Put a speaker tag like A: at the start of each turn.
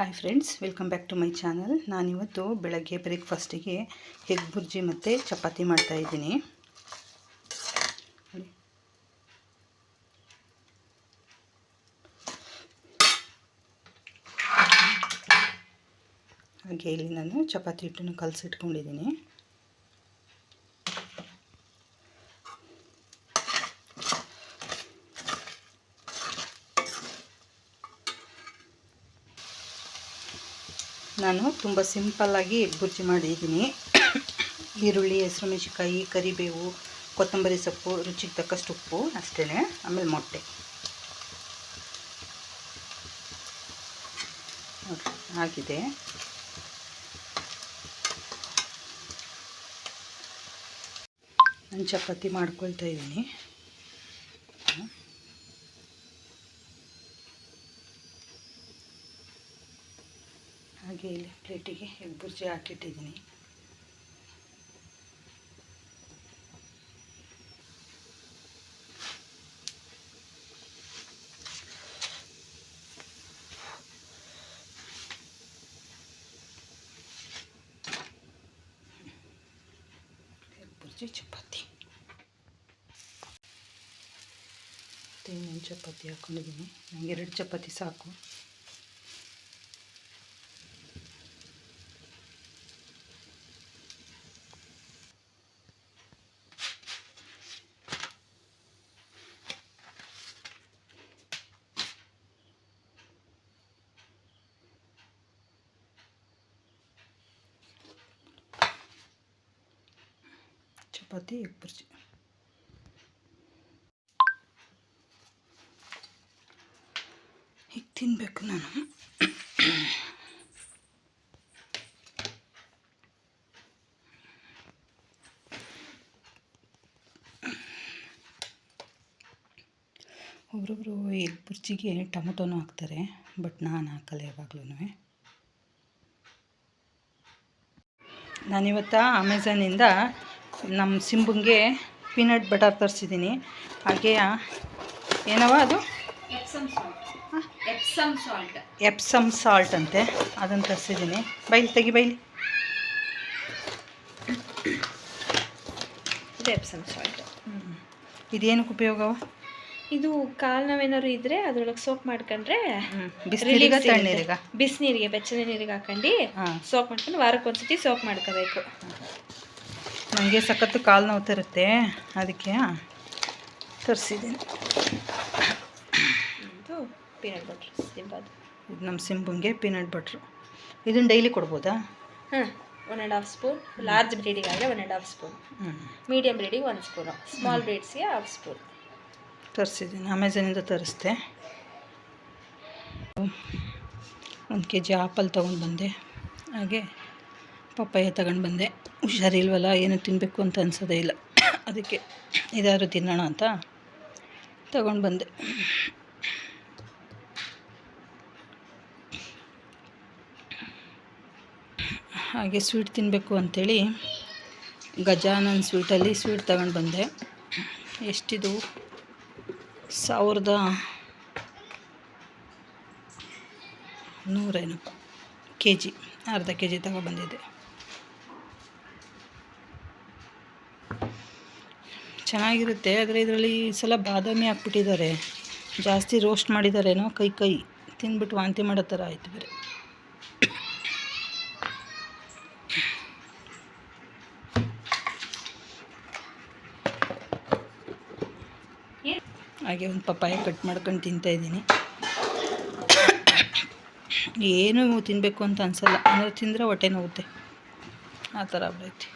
A: Hi friends welcome back to my channel ನಾನಿವತ್ತು ಬೆಳಗ್ಗೆ ಬ್ರೇಕ್ಫಾಸ್ಟಿಗೆ egg bhurji ಮತ್ತು ಚಪಾತಿ ಮಾಡ್ತಾಯಿದ್ದೀನಿ ಹಾಗೆ ಇಲ್ಲಿ ನಾನು ಚಪಾತಿ ಹಿಟ್ಟನ್ನು ಕಲಸಿಟ್ಕೊಂಡಿದ್ದೀನಿ. ನಾನು ತುಂಬ ಸಿಂಪಲ್ಲಾಗಿ ಬುರ್ಜಿ ಮಾಡಿದ್ದೀನಿ. ಈರುಳ್ಳಿ ಹೆಸರು ಮೆಣಸಿನ್ಕಾಯಿ ಕರಿಬೇವು, ಕೊತ್ತಂಬರಿ ಸೊಪ್ಪು, ರುಚಿಗೆ ತಕ್ಕಷ್ಟು ಉಪ್ಪು ಅಷ್ಟೇ ಆಮೇಲೆ ಮೊಟ್ಟೆ. ಆಗಿದೆ. ನಾನು ಚಪಾತಿ ಮಾಡ್ಕೊಳ್ತಾ ಇದ್ದೀನಿ. ಹಾಗೆ ಇಲ್ಲಿ ಪ್ಲೇಟಿಗೆ ಎಗ್ ಬುರ್ಜಿ ಹಾಕಿಟ್ಟಿದ್ದೀನಿ ಎಗ್ ಬುರ್ಜಿ ಚಪಾತಿ ಇನ್ನೊಂದು ಚಪಾತಿ ಹಾಕ್ಕೊಂಡಿದ್ದೀನಿ ನನಗೆ ಎರಡು ಚಪಾತಿ ಸಾಕು ಚಪಾತಿ, ಎಗ್ ಬುರ್ಜಿ ಹೀಗೆ ತಿನ್ನಬೇಕು ನಾನು. ಒಬ್ರೊಬ್ರು ಎಗ್ ಬುರ್ಜಿಗೆ ಟೊಮೊಟೊನೂ ಹಾಕ್ತಾರೆ, ಬಟ್ ನಾನು ಹಾಕಲ್ಲ ಯಾವಾಗ್ಲೂ ನಾನಿವತ್ತು ಅಮೆಝಾನಿಂದ ನಮ್ಮ ಸಿಂಬುಂಗೆ ಪೀನಟ್ ಬಟರ್ ತರಿಸಿದ್ದೀನಿ. ಹಾಗೆ ಏನವ ಅದು?
B: ಎಪ್ಸಮ್ ಸಾಲ್ಟ್
A: ಎಪ್ಸಮ್ ಸಾಲ್ಟ್ ಅಂತೆ. ಅದನ್ನು ತರಿಸಿದ್ದೀನಿ. ಬೈಲಿ ತೆಗಿ ಬೈಲಿ.
B: ಇದು ಎಪ್ಸಮ್ ಸಾಲ್ಟ್
A: ಇದೇನಕ್ಕೆ ಉಪಯೋಗವ
B: ಇದು ಕಾಲು ನಾವೇನಾದ್ರು ಇದ್ರೆ ಅದ್ರೊಳಗೆ ಸೋಪ್ ಮಾಡ್ಕೊಂಡ್ರೆ
A: ಬಿಸಿನೀರಿಗ ತಣ್ಣೀರಿಗ.
B: ಬಿಸಿನೀರಿಗೆ ಬೆಚ್ಚನೆ ನೀರಿಗೆ ಹಾಕೊಂಡು
A: ಹಾಂ.
B: ಸೋಪ್ ಮಾಡ್ಕೊಂಡು ವಾರಕ್ಕೆ ಒಂದ್ಸತಿ ಸೋಪ್ ಮಾಡ್ಕೋಬೇಕು.
A: ನನಗೆ ಸಖತ್ತು ಕಾಲು ನೋವ್ತಿರುತ್ತೆ ಅದಕ್ಕೆ ತರಿಸಿದ್ದೀನಿ.
B: ಇದು ಪೀನಟ್ ಬಟ್ರ್ ಸಿಂಪಲ್
A: ಇದು ನಮ್ಮ ಸಿಂಬುಂಗೆ ಪೀನಟ್ ಬಟ್ರು ಇದನ್ನು ಡೈಲಿ ಕೊಡ್ಬೋದಾ?
B: ಹಾಂ one and half spoon large ಬ್ರೀಡಿಗೆ ಆದರೆ ಒನ್ ಆ್ಯಂಡ್ ಹಾಫ್ ಸ್ಪೂನ್
A: ಹ್ಞೂ
B: ಮೀಡಿಯಮ್ ಬ್ರೀಡಿಗೆ ಒಂದು ಸ್ಪೂನು ಸ್ಮಾಲ್ ಬ್ರೀಡ್ಸ್ಗೆ ಹಾಫ್ ಸ್ಪೂನ್
A: ತರಿಸಿದ್ದೀನಿ. ಅಮೆಝಾನಿಂದ ತರಿಸ್ದೆ. ಒಂದು ಕೆ ಜಿ ಆಪಲ್ ತೊಗೊಂಡು ಬಂದೆ. ಹಾಗೆ ಪಪ್ಪಾಯ ತಗೊಂಡು ಬಂದೆ. ಹುಷಾರಿಲ್ವಲ್ಲ, ಏನು ತಿನ್ನಬೇಕು ಅಂತ ಅನ್ಸೋದೇ ಇಲ್ಲ. ಅದಕ್ಕೆ ಇದಾದ್ರು ತಿನ್ನೋಣ ಅಂತ ತಗೊಂಡು ಬಂದೆ. ಹಾಗೆ ಸ್ವೀಟ್ ತಿನ್ನಬೇಕು ಅಂಥೇಳಿ ಗಜಾನನ್ ಸ್ವೀಟಲ್ಲಿ ಸ್ವೀಟ್ ತಗೊಂಡು ಬಂದೆ. ಎಷ್ಟಿದು ಸಾವಿರದ ನೂರೇನಪ್ಪ ಕೆ ಜಿ ಅರ್ಧ ಕೆ ಜಿ ತಗೊಬಂದಿದ್ದೆ ಚೆನ್ನಾಗಿರುತ್ತೆ, ಆದರೆ ಇದರಲ್ಲಿ ಈ ಸಲ ಬಾದಾಮಿ ಹಾಕ್ಬಿಟ್ಟಿದ್ದಾರೆ. ಜಾಸ್ತಿ ರೋಸ್ಟ್ ಮಾಡಿದ್ದಾರೇನೋ ಕೈ ಕೈ ತಿಂದ್ಬಿಟ್ಟು ವಾಂತಿ ಮಾಡೋ ಥರ ಆಯಿತು ಬೇರೆ. ಹಾಗೆ ಒಂದು ಪಪ್ಪಾಯ ಕಟ್ ಮಾಡ್ಕೊಂಡು ತಿಂತಾಯಿದ್ದೀನಿ ಏನು ತಿನ್ನಬೇಕು ಅಂತ ಅನಿಸಲ್ಲ, ಅಂದರೆ ತಿಂದರೆ ಹೊಟ್ಟೆ ನೋವುತ್ತೆ. ಆ ಥರ ಆಗ್ಬಿಡೈತಿ.